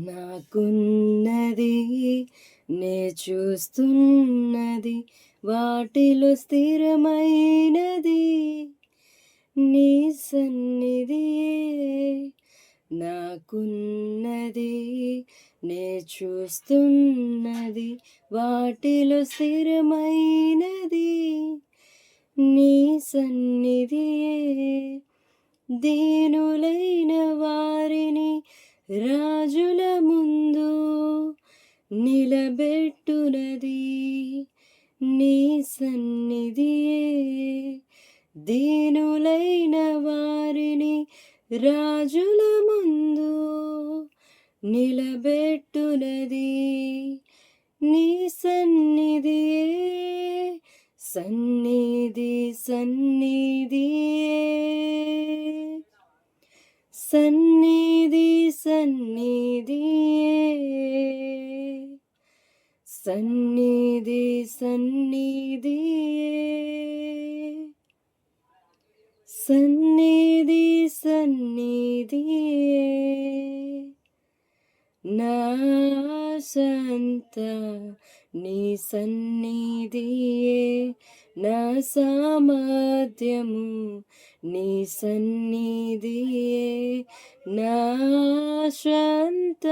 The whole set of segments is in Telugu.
నాకున్నది నే చూస్తున్నది వాటిలో స్థిరమైనది నీ సన్నిధి నాకున్నది నే చూస్తున్నది వాటిలో స్థిరమైనది నీ సన్నిధియే దీనులైన రాజుల ముందు నిలబెట్టునది నీ సన్నిధియే. దీనులైన వారిని రాజుల ముందు నిలబెట్టునది నీ సన్నిధియే. సన్నిధి సన్నిధియే. సన్నిధి సన్నిధియే. సన్నిధి సన్నిధియే. సన్నిధి సన్నిధియే. నా సంత నీ సన్నిధియే నా సామర్థ్యము. నీ సన్నిధియే నా శాంత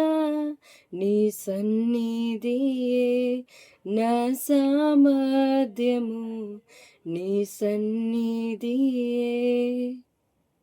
నీ సన్నిధియే నా సామర్థ్యము. నీ సన్నిధియే